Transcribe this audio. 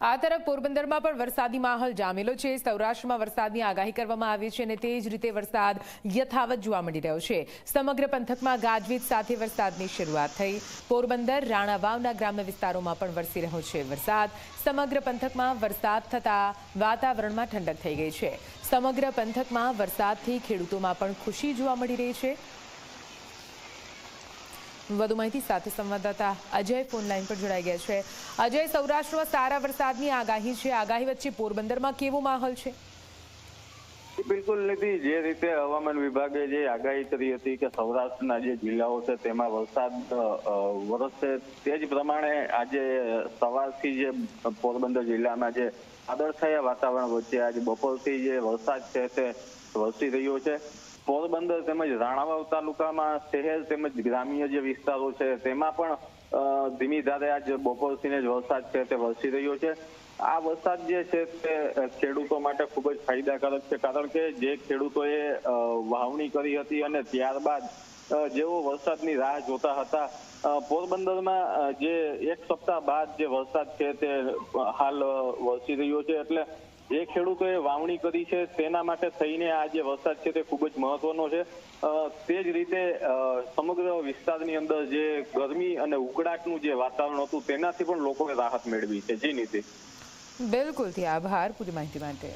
આ તરફ પોરબંદરમાં પણ વરસાદી માહોલ જામેલો છે. સૌરાષ્ટ્રમાં વરસાદની આગાહી કરવામાં આવી છે અને તે જ રીતે વરસાદ યથાવત જોવા મળી રહ્યો છે. સમગ્ર પંથકમાં ગાજવીજ સાથે વરસાદની શરૂઆત થઈ. પોરબંદર રાણાવાવના ગ્રામ્ય વિસ્તારોમાં પણ વરસી રહ્યો છે વરસાદ. સમગ્ર પંથકમાં વરસાદ થતાં વાતાવરણમાં ઠંડક થઈ ગઈ છે. સમગ્ર પંથકમાં વરસાદથી ખેડૂતોમાં પણ ખુશી જોવા મળી રહી છે. વધુ માહિતી સાથે સંવાદદાતા અજય ફોન લાઈન પર જોડાઈ ગયા છે. અજય, સૌરાષ્ટ્રમાં સારા વરસાદની આગાહી છે. આગાહી વચ્ચે પોરબંદરમાં કેવો માહોલ છે? બિલકુલ નથી. જે રીતે હવામાન વિભાગે જે આગાહી કરી હતી કે સૌરાષ્ટ્રના જે જિલ્લાઓ છે તેમાં વરસાદ વરસશે તે જ પ્રમાણે આજે સવારથી જે પોરબંદર જિલ્લામાં જે વાદળછાયા વાતાવરણ વચ્ચે આજે બપોરથી જે વરસાદ છે તે વરસી રહ્યો છે. પોરબંદર તેમજ રાણાવાવ તાલુકામાં શહેર તેમજ ગ્રામ્ય જે વિસ્તારો છે, તેમાં પણ ધીમી ધારે આજ બપોરથી જ વરસાદ છે તે વરસી રહ્યો છે. આ વરસાદ જે છે તે ખેડૂતો માટે ખૂબ જ ફાયદાકારક છે, કારણ કે જે ખેડૂતોએ વાવણી કરી હતી અને ત્યારબાદ જેઓ વરસાદની રાહ જોતા હતા પોરબંદરમાં જે એક સપ્તાહ બાદ જે વરસાદ છે તે હાલ વરસી રહ્યો છે. એટલે જે ખેડૂતોએ વાવણી કરી છે તેના માટે થઈને આ જે વરસાદ છે તે ખૂબ જ મહત્વનો છે. તે જ રીતે સમગ્ર વિસ્તારની અંદર જે ગરમી અને ઉકળાટનું જે વાતાવરણ હતું તેનાથી પણ લોકોએ રાહત મેળવી છે. જી નીતિ બિલકુલથી આભાર. પૂરી માહિતી માટે